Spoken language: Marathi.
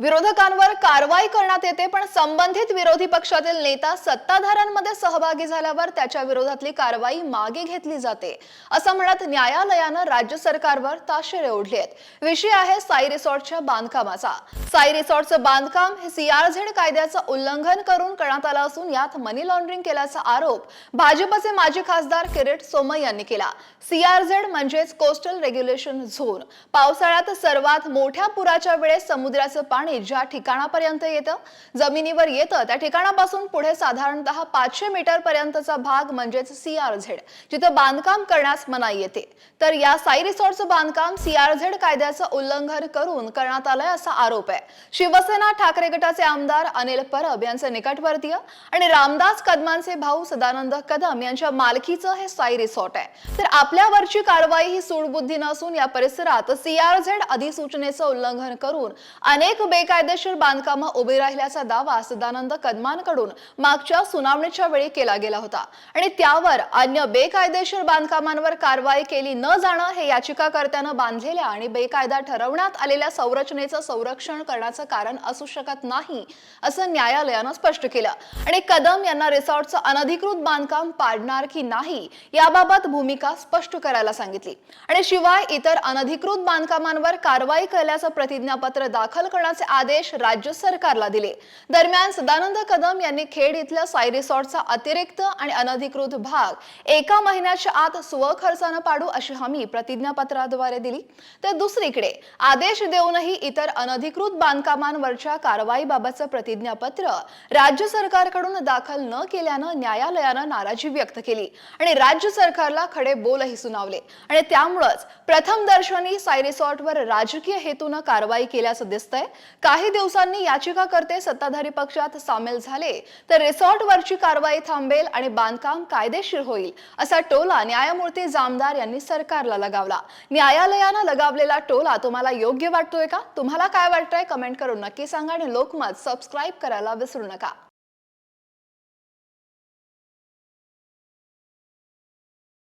विरोधकांवर कारवाई करण्यात येते पण संबंधित विरोधी पक्षातील नेता सत्ताधाऱ्यांमध्ये सहभागी झाल्यावर त्याच्या विरोधातली कारवाई मागे घेतली जाते. असं म्हणत न्यायालयानं राज्य सरकारवर ताशेरे ओढले आहेत. विषय आहे साई रिसॉर्टच्या बांधकामाचा. साई रिसॉर्टचं बांधकाम हे सीआरझेड कायद्याचं उल्लंघन करून करण्यात आलं असून यात मनी लॉन्ड्रिंग केल्याचा आरोप भाजपचे माजी खासदार किरीट सोमय यांनी केला. सीआरझेड म्हणजेच कोस्टल रेग्युलेशन झोन पावसाळ्यात सर्वात मोठ्या पुराच्या वेळेस समुद्राचं पाणी पाणी ज्या ठिकाणापर्यंत येतं जमिनीवर येतं त्या ठिकाणापासून पुढे साधारणतः पाचशे मीटर पर्यंतचा भाग म्हणजेच सी आर झेड जिथं बांधकाम करण्यास मनाई येते. तर या साई रिसॉर्टचं बांधकाम सी आर झेड कायद्याचं उल्लंघन करून करण्यात आलंय असा आरोप आहे. शिवसेना ठाकरे गटाचे आमदार अनिल परब यांचे निकटवर्तीय आणि रामदास कदमांचे भाऊ सदानंद कदम यांच्या मालकीचं हे साई रिसॉर्ट आहे. तर आपल्यावरची कारवाई ही सूडबुद्धी नसून या परिसरात सीआरझेड अधिसूचनेचं उल्लंघन करून अनेक बेकायदेशीर बांधकामं उभी राहिल्याचा दावा सदानंद कदमांकडून मागच्या सुनावणीच्या वेळी केला गेला होता. आणि त्यावर अन्य बेकायदेशीर बांधकामांवर कारवाई केली न जाणं हे याचिकाकर्त्यानं बांधलेल्या आणि बेकायदा ठरवण्यात आलेल्या संरचनेचं संरक्षण करण्याचं कारण असू शकत नाही असं न्यायालयानं स्पष्ट केलं. आणि कदम यांना रिसॉर्टचं अनधिकृत बांधकाम पाडणार की नाही याबाबत भूमिका स्पष्ट करायला सांगितली. आणि शिवाय इतर अनधिकृत बांधकामांवर कारवाई केल्याचं प्रतिज्ञापत्र दाखल करण्याचे करण्याचे आदेश राज्य सरकारला दिले. दरम्यान सदानंद कदम यांनी खेड इथल्या साई रिसॉर्टचा अतिरिक्त आणि अनधिकृत भाग एका महिन्याच्या आत स्वखर्चानं पाडू अशी हमी प्रतिज्ञापत्राद्वारे दिली. तर दुसरीकडे आदेश देऊनही इतर अनधिकृत बांधकामांवरच्या कारवाईबाबतचं प्रतिज्ञापत्र राज्य सरकारकडून दाखल न केल्यानं न्यायालयानं नाराजी व्यक्त केली आणि राज्य सरकारला खडे बोलही सुनावले. आणि त्यामुळंच प्रथम दर्शनी साई रिसॉर्टवर राजकीय हेतूनं कारवाई केल्याचं दिसतंय. काही दिवसांनी याचिकाकर्ते सत्ताधारी पक्षात सामील झाले तर रिसॉर्टवरची कारवाई थांबेल आणि बांधकाम कायदेशीर होईल असा टोला न्यायमूर्ती जामदार यांनी सरकारला लगावला. न्यायालयानं लगावलेला टोला तुम्हाला योग्य वाटतोय का? तुम्हाला काय वाटतंय? कमेंट करून नक्की सांगा आणि लोकमत सबस्क्राईब करायला विसरू नका.